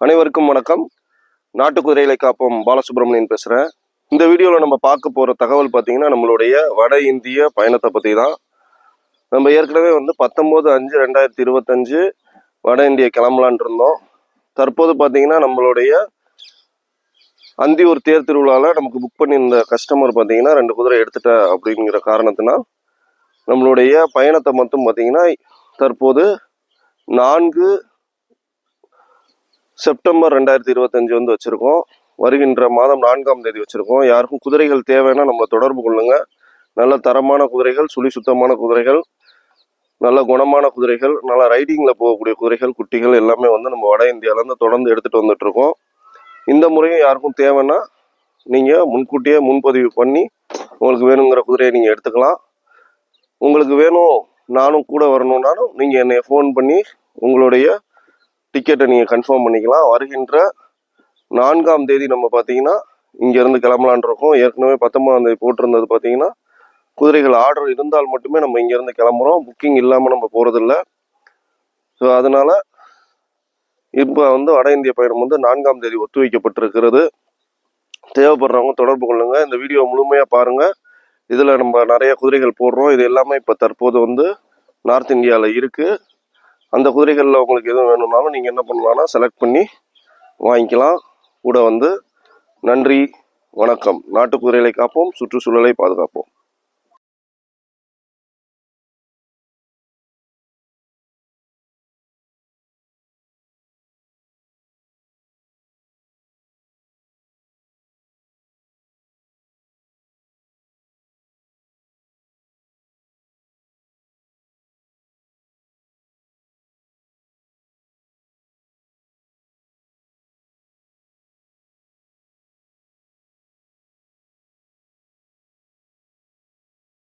அனைவருக்கும் வணக்கம். நாட்டு குதிரைகளை காப்போம். பாலசுப்ரமணியன் பேசுகிறேன் இந்த வீடியோவில் நம்ம பார்க்க போகிற தகவல் பார்த்தீங்கன்னா நம்மளுடைய வட இந்திய பயணத்தை பற்றி தான் நம்ம ஏற்கனவே வந்து பத்தொம்போது அஞ்சு ரெண்டாயிரத்தி இருபத்தஞ்சு வட இந்திய கிளம்பலான் இருந்தோம். தற்போது பார்த்தீங்கன்னா நம்மளுடைய அந்தியூர் தேர் திருவிழாவில் நமக்கு புக் பண்ணியிருந்த கஸ்டமர் பார்த்தீங்கன்னா ரெண்டு குதிரை எடுத்துட்டேன் அப்படிங்கிற காரணத்தினால் நம்மளுடைய பயணத்தை மட்டும் பார்த்தீங்கன்னா தற்போது நான்கு செப்டம்பர் ரெண்டாயிரத்தி இருபத்தஞ்சு வந்து வச்சுருக்கோம். வருகின்ற மாதம் நான்காம் தேதி வச்சுருக்கோம். யாருக்கும் குதிரைகள் தேவைன்னா நம்மளை தொடர்பு கொள்ளுங்கள் நல்ல தரமான குதிரைகள் சுழி சுத்தமான குதிரைகள் நல்ல குணமான குதிரைகள் நல்ல ரைடிங்கில் போகக்கூடிய குதிரைகள் குட்டிகள் எல்லாமே வந்து நம்ம வட இந்தியாவிலேருந்து தொடர்ந்து எடுத்துகிட்டு வந்துட்டுருக்கோம். இந்த முறையும் யாருக்கும் தேவைன்னா நீங்கள் முன்கூட்டியே முன்பதிவு பண்ணி உங்களுக்கு வேணுங்கிற குதிரையை நீங்கள் எடுத்துக்கலாம். உங்களுக்கு வேணும் நானும் கூட வரணுன்னாலும் நீங்கள் என்னை ஃபோன் பண்ணி உங்களுடைய டிக்கெட்டை நீங்கள் கன்ஃபார்ம் பண்ணிக்கலாம். வருகின்ற நான்காம் தேதி நம்ம பார்த்தீங்கன்னா இங்கேருந்து கிளம்பலான் இருக்கோம் ஏற்கனவே பத்தொம்பதாம் தேதி போட்டிருந்தது பார்த்தீங்கன்னா குதிரைகள் ஆர்டர் இருந்தால் மட்டுமே நம்ம இங்கேருந்து கிளம்புறோம். புக்கிங் இல்லாமல் நம்ம போகிறதில்ல ஸோ அதனால் இப்போ வந்து வட இந்திய பயணம் வந்து நான்காம் தேதி ஒத்திவைக்கப்பட்டிருக்கிறது. தேவைப்படுறவங்க தொடர்பு கொள்ளுங்கள் இந்த வீடியோ முழுமையாக பாருங்கள் இதில் நம்ம நிறைய குதிரைகள் போடுறோம். இது எல்லாமே இப்போ தற்போது வந்து நார்த் இந்தியாவில் இருக்குது அந்த குதிரைகளில் உங்களுக்கு எதுவும் வேணும்னாலும் நீங்கள் என்ன பண்ணலான்னா செலக்ட் பண்ணி வாங்கிக்கலாம். கூட வந்து நன்றி வணக்கம். நாட்டு குதிரைகளை காப்போம் சுற்றுச்சூழலை பாதுகாப்போம்.